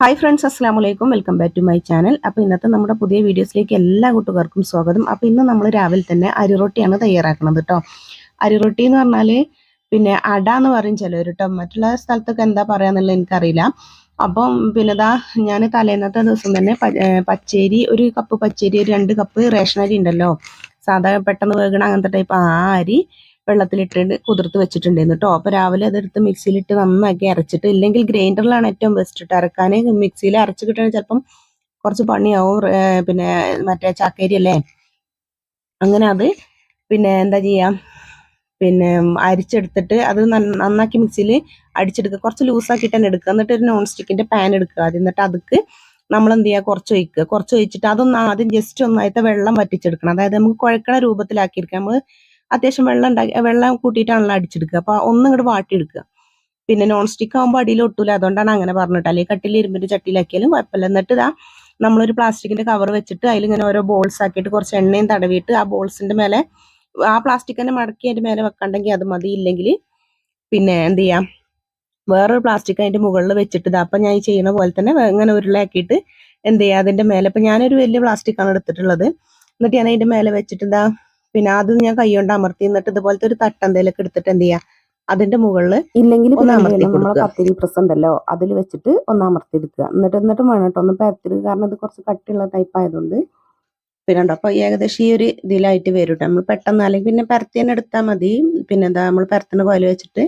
Hi friends അസ്സാം വലൈക്കും welcome back to my channel അപ്പോൾ ഇന്നത്തെ നമ്മുടെ പുതിയ വീഡിയോസിലേക്ക് എല്ലാ കൂട്ടുകാർക്കും സ്വാഗതം. അപ്പോൾ ഇന്ന് നമ്മൾ രാവിലെ തന്നെ അരിറൊട്ടിയാണ് തയ്യാറാക്കുന്നത് കേട്ടോ അരിറൊട്ടി എന്ന് പറഞ്ഞാൽ പിന്നെ അട എന്ന് പറയും ചിലവർ കേട്ടോ മറ്റുള്ള സ്ഥലത്തൊക്കെ എന്താ പറയാന്നുള്ളത് എനിക്കറിയില്ല. അപ്പം പിന്നെ ഇതാ ഞാൻ തലേന്നത്തെ ദിവസം തന്നെ പച്ചേരി ഒരു കപ്പ് പച്ചേരി ഒരു രണ്ട് കപ്പ് റേഷൻ അരി ഉണ്ടല്ലോ. സാധാ പെട്ടെന്ന് വേഗണ അങ്ങനത്തെ ടൈപ്പ് ആ അരി. വെള്ളത്തിലിട്ടിട്ട് കുതിർത്ത് വെച്ചിട്ടുണ്ടായിരുന്നു കേട്ടോ. അപ്പോൾ രാവിലെ അതെടുത്ത് മിക്സിയിലിട്ട് നന്നാക്കി അരച്ചിട്ട് ഇല്ലെങ്കിൽ ഗ്രൈൻഡറിലാണ് ഏറ്റവും ബെസ്റ്റ് ഇട്ട് അരക്കാൻ മിക്സിയിൽ അരച്ച് കിട്ടണമെങ്കിൽ ചിലപ്പം കുറച്ച് പണിയാവും പിന്നെ മറ്റേ ചാക്കേരി അല്ലേ അങ്ങനെ അത് പിന്നെ എന്താ ചെയ്യാം? പിന്നെ അരിച്ചെടുത്തിട്ട് അത് നന്നാക്കി മിക്സിയിൽ അടിച്ചെടുക്കുക. കുറച്ച് ലൂസാക്കിയിട്ട് തന്നെ എടുക്കുക. എന്നിട്ട് ഒരു നോൺ സ്റ്റിക്കിന്റെ പാൻ എടുക്കുക. അത് എന്നിട്ട് അതുക്ക് നമ്മൾ എന്ത് ചെയ്യുക കുറച്ച് ഒഴിക്കുക. കുറച്ച് ഒഴിച്ചിട്ട് അതൊന്ന് ആദ്യം ജസ്റ്റ് ഒന്നായിട്ട് വെള്ളം വറ്റിച്ചെടുക്കണം. അതായത് നമുക്ക് കുഴക്കണ രൂപത്തിലാക്കിയിരിക്കുക നമ്മൾ അത്യാവശ്യം വെള്ളം ഉണ്ടാക്കി വെള്ളം കൂട്ടിയിട്ടാണല്ലോ അടിച്ചെടുക്കുക. അപ്പോൾ ഒന്നും ഇങ്ങോട്ട് വാട്ടിയെടുക്കുക. പിന്നെ നോൺ സ്റ്റിക്ക് ആകുമ്പോൾ അടിയിൽ ഒട്ടൂല. അതുകൊണ്ടാണ് അങ്ങനെ പറഞ്ഞിട്ട്. അല്ലെങ്കിൽ കട്ടിൽ ഇരുമ്പിന്റെ ചട്ടിയിലാക്കിയാലും കുഴപ്പമില്ല. എന്നിട്ട് ഇതാ നമ്മളൊരു പ്ലാസ്റ്റിക്കിന്റെ കവർ വെച്ചിട്ട് അതിൽ ഇങ്ങനെ ഓരോ ബോൾസ് ആക്കിയിട്ട് കുറച്ച് എണ്ണയും തടവിയിട്ട് ആ ബോൾസിന്റെ മേലെ ആ പ്ലാസ്റ്റിക് തന്നെ മടക്കി അതിന്റെ മേലെ വെക്കണ്ടെങ്കിൽ അത് മതി. ഇല്ലെങ്കിൽ പിന്നെ എന്ത് ചെയ്യാം? വേറൊരു പ്ലാസ്റ്റിക് അതിന്റെ മുകളിൽ വെച്ചിട്ട് ഇതാ അപ്പം ഞാൻ ഈ ചെയ്യുന്ന പോലെ തന്നെ ഇങ്ങനെ ഉരുളയാക്കിയിട്ട് എന്ത് ചെയ്യുക അതിന്റെ മേലെ ഇപ്പം ഞാനൊരു വലിയ പ്ലാസ്റ്റിക് ആണ് എടുത്തിട്ടുള്ളത്. എന്നിട്ട് ഞാൻ അതിന്റെ മേലെ വെച്ചിട്ട് എന്താ പിന്നെ അത് ഞാൻ കൈകൊണ്ട് അമർത്തി എന്നിട്ട് ഇതുപോലത്തെ ഒരു തട്ടന്തേലൊക്കെ എടുത്തിട്ട് എന്ത് ചെയ്യാ അതിന്റെ മുകളിൽ ഇല്ലെങ്കിൽ നമ്മളെ പത്തിരി പ്രസ് ഉണ്ടല്ലോ അതിൽ വെച്ചിട്ട് ഒന്ന് അമർത്തി എടുക്കുക. എന്നിട്ട് എന്നിട്ട് വേണം കേട്ടോ ഒന്ന് പരത്തിടുക. കാരണം ഇത് കുറച്ച് കട്ടിയുള്ള ടൈപ്പ് ആയതുകൊണ്ട്. പിന്നെ ഉണ്ടോ? അപ്പൊ ഏകദേശം ഈ ഒരു ഇതിലായിട്ട് വരും നമ്മൾ പെട്ടെന്ന് അല്ലെങ്കിൽ പിന്നെ പരത്തി തന്നെ എടുത്താൽ മതി. പിന്നെ എന്താ നമ്മൾ പരത്തിന് കോൽ വെച്ചിട്ട്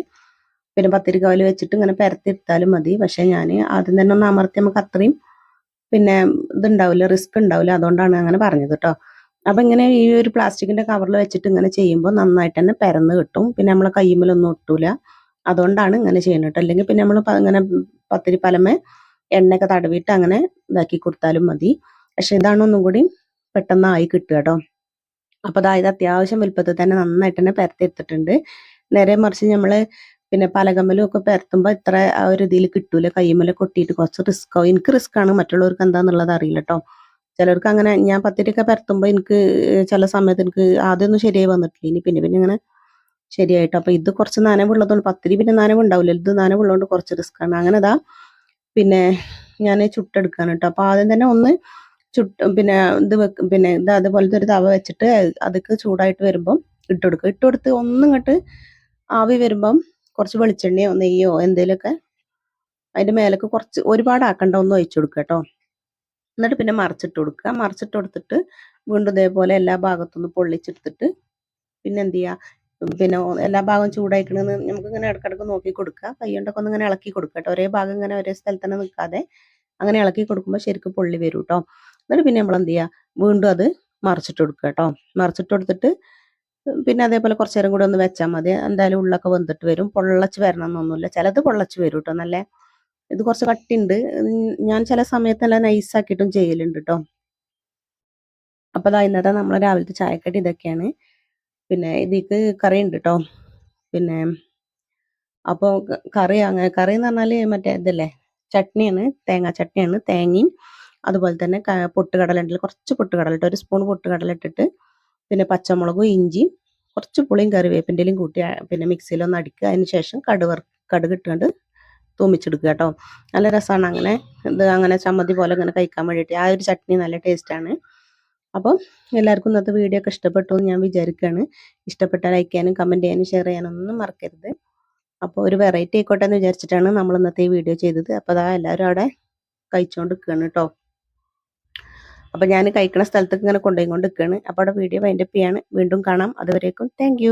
പിന്നെ പത്തിരി കോൽ വെച്ചിട്ട് ഇങ്ങനെ പരത്തി എടുത്താലും മതി. പക്ഷെ ഞാൻ ആദ്യം തന്നെ ഒന്ന് അമർത്തി നമുക്ക് അത്രയും പിന്നെ ഇതുണ്ടാവില്ല റിസ്ക് ഉണ്ടാവില്ല. അതുകൊണ്ടാണ് അങ്ങനെ പറഞ്ഞത് കേട്ടോ അപ്പൊ ഇങ്ങനെ ഈ ഒരു പ്ലാസ്റ്റിക്കിന്റെ കവറിൽ വെച്ചിട്ട് ഇങ്ങനെ ചെയ്യുമ്പോൾ നന്നായിട്ട് തന്നെ പരന്ന് കിട്ടും. പിന്നെ നമ്മളെ കയ്യുമ്മലൊന്നും ഒട്ടൂല. അതുകൊണ്ടാണ് ഇങ്ങനെ ചെയ്യുന്നത് അല്ലെങ്കിൽ പിന്നെ നമ്മൾ ഇങ്ങനെ പത്തിരി പലമേ എണ്ണയൊക്കെ തടവിയിട്ട് അങ്ങനെ ഇതാക്കി കൊടുത്താലും മതി. പക്ഷെ ഇതാണ് ഒന്നും കൂടി പെട്ടെന്നായി കിട്ടുക കേട്ടോ. അപ്പൊ അതായത് അത്യാവശ്യം വലുപ്പത്തിൽ തന്നെ നന്നായിട്ട് തന്നെ പരത്തിയെടുത്തിട്ടുണ്ട് നേരെ മറിച്ച് നമ്മൾ പിന്നെ പലകമ്മലും ഒക്കെ പരത്തുമ്പോൾ ഇത്ര ആ ഒരു ഇതിൽ കിട്ടൂല. കയ്യുമ്മലൊക്കെ കൊട്ടിയിട്ട് കുറച്ച് റിസ്ക് എനിക്ക് റിസ്ക് ആണ്. മറ്റുള്ളവർക്ക് എന്താണെന്നുള്ളത് അറിയില്ല കേട്ടോ. ചിലർക്ക് അങ്ങനെ ഞാൻ പത്തിരിയൊക്കെ പരത്തുമ്പോൾ എനിക്ക് ചില സമയത്ത് എനിക്ക് ആദ്യമൊന്നും ശരിയായി വന്നിട്ടില്ല. ഇനി പിന്നെ പിന്നെ ഇങ്ങനെ ശരിയായിട്ട്. അപ്പൊ ഇത് കുറച്ച് നനവുള്ളതുകൊണ്ട് പത്തിരി പിന്നെ നനവുണ്ടാവില്ല. ഇത് നനവുള്ളതുകൊണ്ട് കുറച്ച് റിസ്ക് ആണ്. അങ്ങനെ ഇതാ പിന്നെ ഞാൻ ചുട്ടെടുക്കാണ് കേട്ടോ. അപ്പൊ ആദ്യം തന്നെ ഒന്ന് ചുട്ട് പിന്നെ ഇത് വെക്കും പിന്നെ ഇത് അതുപോലത്തെ ഒരു തവ വെച്ചിട്ട് അതൊക്കെ ചൂടായിട്ട് വരുമ്പം ഇട്ടുകൊടുക്കുക ഇട്ടുകൊടുത്ത് ഒന്നും ഇങ്ങോട്ട് ആവി വരുമ്പം കുറച്ച് വെളിച്ചെണ്ണയോ നെയ്യോ എന്തെങ്കിലുമൊക്കെ അതിന്റെ മേലേക്ക് കുറച്ച് ഒരുപാട് ആക്കണ്ട ഒന്ന് ഒഴിച്ചു കൊടുക്കുക കേട്ടോ. എന്നിട്ട് പിന്നെ മറിച്ചിട്ട് കൊടുക്കുക. മറിച്ചിട്ട് കൊടുത്തിട്ട് വീണ്ടും ഇതേപോലെ എല്ലാ ഭാഗത്തുനിന്ന് പൊള്ളിച്ചെടുത്തിട്ട് പിന്നെ എന്ത് ചെയ്യുക പിന്നെ എല്ലാ ഭാഗവും ചൂടായിക്കണെന്ന് നമുക്ക് ഇങ്ങനെ ഇടക്കിടക്ക് നോക്കി കൊടുക്കുക. കൈകൊണ്ടൊക്കെ ഒന്ന് ഇങ്ങനെ ഇളക്കി കൊടുക്കുക കേട്ടോ. ഒരേ ഭാഗം ഇങ്ങനെ ഒരേ സ്ഥലത്ത് തന്നെ നിൽക്കാതെ അങ്ങനെ ഇളക്കി കൊടുക്കുമ്പോൾ ശരിക്കും പൊള്ളി വരും കേട്ടോ. എന്നിട്ട് പിന്നെ നമ്മൾ എന്ത് ചെയ്യുക? വീണ്ടും അത് മറിച്ചിട്ട് കൊടുക്കുക കേട്ടോ. മറിച്ചിട്ട് കൊടുത്തിട്ട് പിന്നെ അതേപോലെ കുറച്ചു നേരം കൂടി ഒന്ന് വെച്ചാൽ മതി. എന്തായാലും ഉള്ളൊക്കെ വെന്തിട്ട് വരും. പൊള്ളച്ച് വരണം എന്നൊന്നുമില്ല. ചിലത് പൊള്ളച്ച് വരും കേട്ടോ. നല്ല ഇത് കുറച്ച് കട്ടിണ്ട്. ഞാൻ ചില സമയത്ത് നല്ല നൈസാക്കിയിട്ടും ചെയ്യലുണ്ട് കേട്ടോ അപ്പോൾ അതാ ഇന്നത്തെ നമ്മളെ രാവിലത്തെ ചായക്കടി ഇതൊക്കെയാണ്. പിന്നെ ഇതിക്ക് കറി ഉണ്ട് കേട്ടോ പിന്നെ അപ്പോൾ കറി അങ്ങനെ കറി എന്ന് പറഞ്ഞാൽ മറ്റേ ഇതല്ലേ? ചട്നിയാണ് തേങ്ങാ ചട്നിയാണ് തേങ്ങയും അതുപോലെ തന്നെ പൊട്ടുകടല ഉണ്ടല്ലോ കുറച്ച് പൊട്ടുകടല ഇട്ട് ഒരു സ്പൂൺ പൊട്ടുകടല ഇട്ടിട്ട് പിന്നെ പച്ചമുളകും ഇഞ്ചിയും കുറച്ച് പുളിയും കറിവേപ്പിന്റെയും കൂട്ടി പിന്നെ മിക്സിയിലൊന്ന് അടിക്കുക അതിന് ശേഷം കടുവർ കടുക് ഇട്ടുകൊണ്ട് തൂമിച്ചെടുക്കുക കേട്ടോ. നല്ല രസമാണ് അങ്ങനെ. ഇത് അങ്ങനെ ചമ്മന്തി പോലെ ഇങ്ങനെ കഴിക്കാൻ വേണ്ടിയിട്ട്. ആ ഒരു ചട്നി നല്ല ടേസ്റ്റാണ് അപ്പോൾ എല്ലാവർക്കും ഇന്നത്തെ വീഡിയോ ഒക്കെ ഇഷ്ടപ്പെട്ടു എന്ന് ഞാൻ വിചാരിക്കുകയാണ് ഇഷ്ടപ്പെട്ടാൽ ലൈക്ക് ചെയ്യാനും കമന്റ് ചെയ്യാനും ഷെയർ ചെയ്യാനും ഒന്നും മറക്കരുത്. അപ്പോൾ ഒരു വെറൈറ്റി ആയിക്കോട്ടെ എന്ന് വിചാരിച്ചിട്ടാണ് നമ്മൾ ഇന്നത്തെ ഈ വീഡിയോ ചെയ്തത്. അപ്പോൾ അതാ എല്ലാവരും അവിടെ കഴിച്ചുകൊണ്ട് നിൽക്കുകയാണ് കേട്ടോ. അപ്പോൾ ഞാൻ കഴിക്കുന്ന സ്ഥലത്തേക്ക് ഇങ്ങനെ കൊണ്ടുപോയി കൊണ്ട് നിൽക്കുകയാണ് അപ്പോൾ അവിടെ വീഡിയോ വൈൻഡപ്പ് ചെയ്യാണ്. വീണ്ടും കാണാം. അതുവരേക്കും താങ്ക്